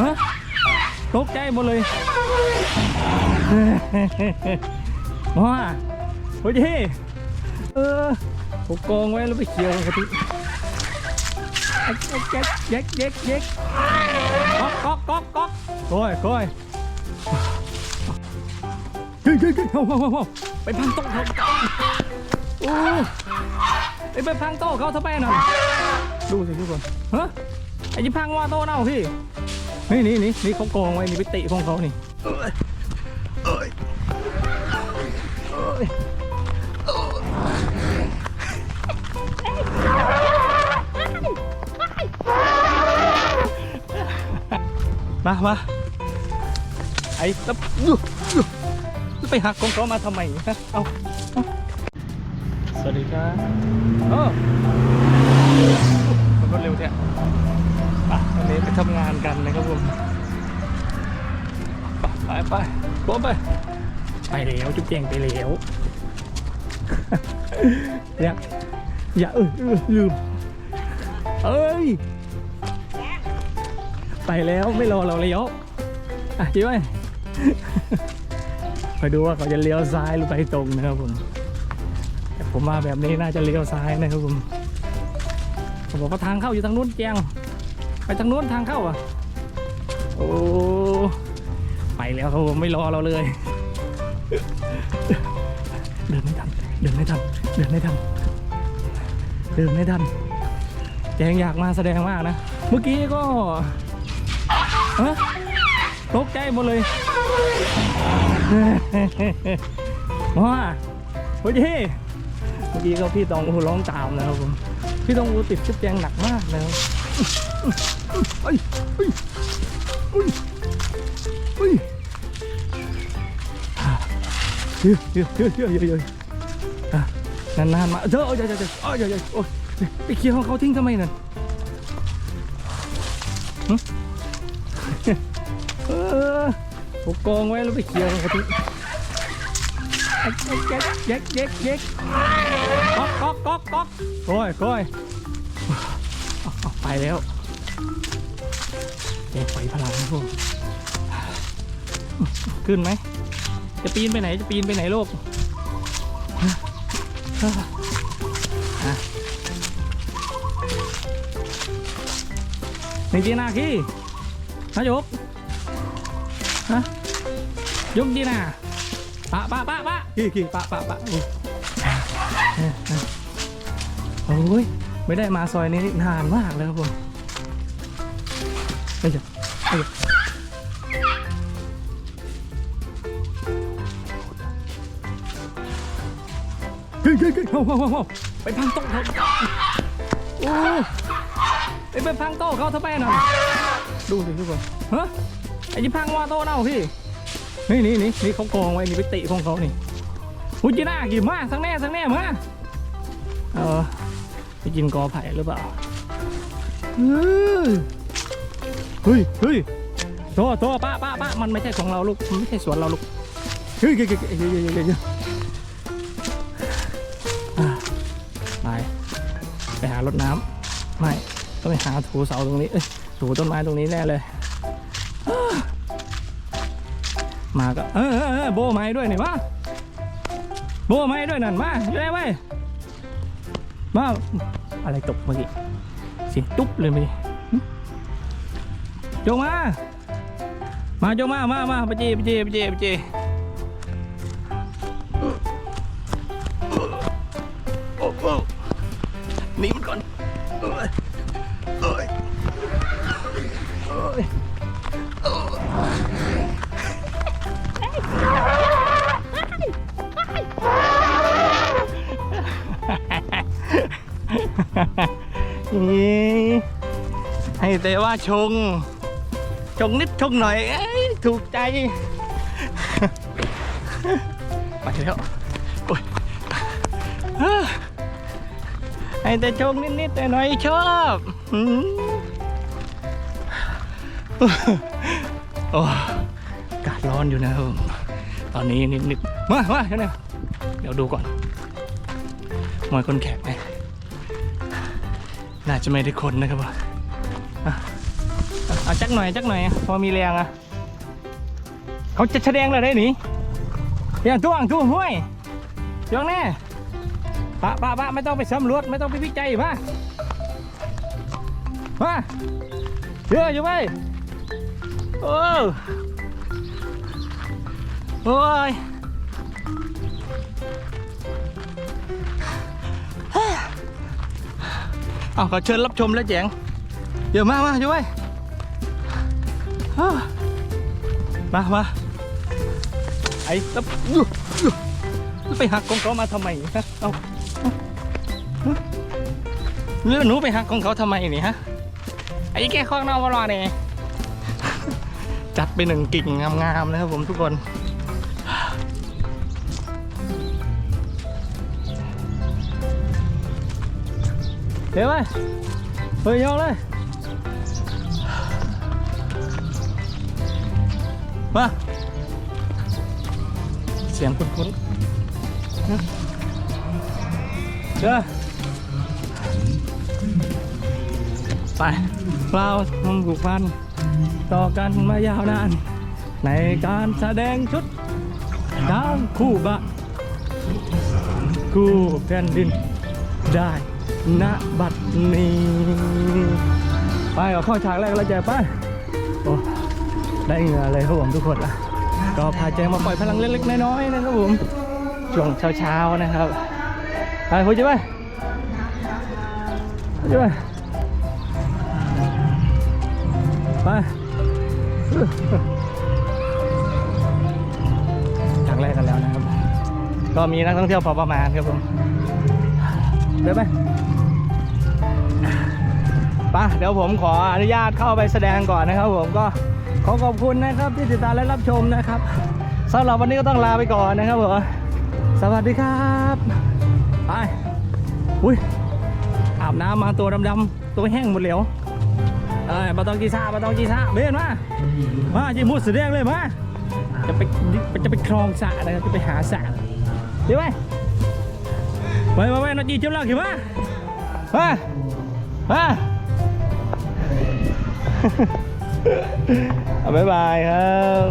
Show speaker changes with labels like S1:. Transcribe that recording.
S1: ฮะตกใจหมดเลยมาโอ้ยเออผมกองไว้แล้วไปเคี่ยวกะทิเย็กเย็กเย็กเย็กก๊อกก๊อกก๊อกก๊อกก้อยก้อยเฮ้ยเฮ้ยเฮ้ยเฮ้ยเฮ้ยเฮ้ยไปพังโต๊ะเขาโอ้ไปไปพังโต๊ะเขาทำไมน่ะ ดูสิทุกคนฮะไอ้ที่พังว่าโต๊ะเน่าพี่นี่นี่นี่นี่เขากองไว้นี่ไปติของเขานี่มามาไอ้แล้วแล้วไปหักของเขามาทำไมฮะเอาเอาสวัสดีครับโอ้ ทำงานกันนะครับผมไปไปไปไปไปแล้วจุ๊บแจงไปแล้วอย่าอย่าเออเออลืมเอ้ย ไปแล้วไม่รอเราแล้วอะจิ๊บไปคอยดูว่าเขาจะเลี้ยวซ้ายหรือไปตรงนะครับผมแต่ผมมาแบบนี้น่าจะเลี้ยวซ้ายนะครับผมเขาบอกว่าทางเข้าอยู่ทางนู้นแจง ไปทางนู้นทางเข้าอะ โอ้ ไปแล้วครับผมไม่รอเราเลย เดินไม่ทัน เดินไม่ทัน เดินไม่ทัน เดินไม่ทันแจงอยากมาแสดงมากนะ เมื่อกี้ก็ฮะตกใจหมดเลยมาโอ้ยเมื่อกี้ก็พี่ตองอูร้องตามนะครับผม พี่ตองอูติดชุดแจงหนักมากนะครับ Ai, ai, ai, ai. Hier, hier, hier, hier, hier, hier. À, nàn mà. Trời ơi, trời, trời. Ôi, trời, trời. Ôi, cái kia không có thính cho mày nè. Hử? Ủa con quá nó bị kia không có thính. Chết, chết, chết, chết, chết. Cóc, cóc, cóc, cóc. Rồi, coi. coi. ไปแล้วเกไปพลังพวกขึ้นไหม จะปีนไปไหนจะปีนไปไหนโลกนี่ดีนาขี้นะยกฮะยุกดีนาปะปะปะปะขี้ขี้ปะปะปะโอ้ย ไม่ได้มาซอยนี้นานมากแล้วครับผมไปจ้ะไปจ้ะเฮ้ยเฮ้ยเฮ้ยเอาเอาเอาเไปพังโต๊ะเขาโอ้ไปไปพังโต๊ะเขาทำไมน่ะดูสิทุกคนฮะไอ้ที่พังว่าโต๊ะเน่าพี่นี่นี่นี่นี่เขากองไว้นี่ไปติของเขานี่อุยจีน่ากี่มาสังแน่สังแน่มาเออ กินกอไผ่หรือเปล่าเฮ้ยเฮ้ยโตโตป้าป้าป้ามันไม่ใช่ของเราลูก มันไม่ใช่สวนเราลูก เฮ้ยเฮ้ยเฮ้ยเฮ้ยเฮ้ยไปไปหารดน้ำไม่ต้องไปหาถูเสาตรงนี้ถูต้นไม้ตรงนี้แน่เลย มาก็ เออเออโบไม้ด้วยหน่วะโบไม้ด้วยนั่นมาเร็วไหน มาอะไรตกเมื่อกี้เสียงตุ๊บเลยเมื่อกี้หึโจงมา มาโจงมามามาปจีปจีปจีปจีโอ้โหหนีมันก่อนเอ้ยเอ้ยเอ้ย นี่ให้แต่ว่าชง ชงนิดชงหน่อยอถูกใจไปแล้วโอ้ยให้แต่ชงนิดนิดๆหน่อยชอบอืมโอ้อากาศร้อนอยู่นะครับตอนนี้นิดนิดๆมามาเดี๋ยวนะเดี๋ยวดูก่อนมอยคนแขกไง น่าจะไม่ได้คนนะครับว่าเอาจักหน่อยจักหน่อยพอมีแรงอะเขาจะแสดงเลยได้หนิอย่างจ้วงจ้วงห้วยจ้วงแน่ปะปะปะไม่ต้องไปสำรวจไม่ต้องไปวิจัยมามาเยอะอยู่ไหมโอ้โอ้ย เอาขอเชิญรับชมแล้วแจงเดี๋ยวมามาอยู่วยมามาไอ้แล้วไปหักของเขามาทำไมฮะเอาเรื่องหนูไปหักของเขาทำไมนี่ฮะไอ้แก่ข้างนอกมารอเนี่ยจัดไปหนึ่งกิ่งงามๆนะครับผมทุกคน ดี๋ยวไปเฮ้ยยองเลยมาเสียงคุ้นๆนะเด้อไปเราทำผูกพัน ต่อกันมายาวนาน ในการแสดงชุดดาวคู่บะคู่แผ่นดินได้ ณบัดนี้ ไปเอาเข้าฉากแรกแล้วแจไปโอ้ได้เหงื่อเลยครับผมทุกคนละก็พาแจงมาปล่อยพลังเล็กๆน้อยๆนะครับผมช่วงเช้าๆนะครับไปพูดจิไปพูดจิไปไปฉากแรกกันแล้วนะครับ ก็มีนักท่องเที่ยวพอประมาณครับผม เดี๋ยวไปไป่ะเดี๋ยวผมขออนุญาตเข้าไปแสดงก่อนนะครับ ผมก็ขอขอบคุณนะครับที่ติดตามและรับชมนะครับสำหรับวันนี้ก็ต้องลาไปก่อนนะครับผมสวัสดีครับไปอุ้ยอาบน้ำมาตัวดำๆตัวแห้งหมดแล้วเอ้ยมาต้องกีซ่ามาต้องกีซ่าเบนมามาจีมูดสีแดงเลยมาจะไปจะไปคลองสระนะครับจะไปหาสระเดี๋ยวไป ไปไปไปนจีจิ้มเหล้าขี่มามามาเอาบ๊ายบายครับ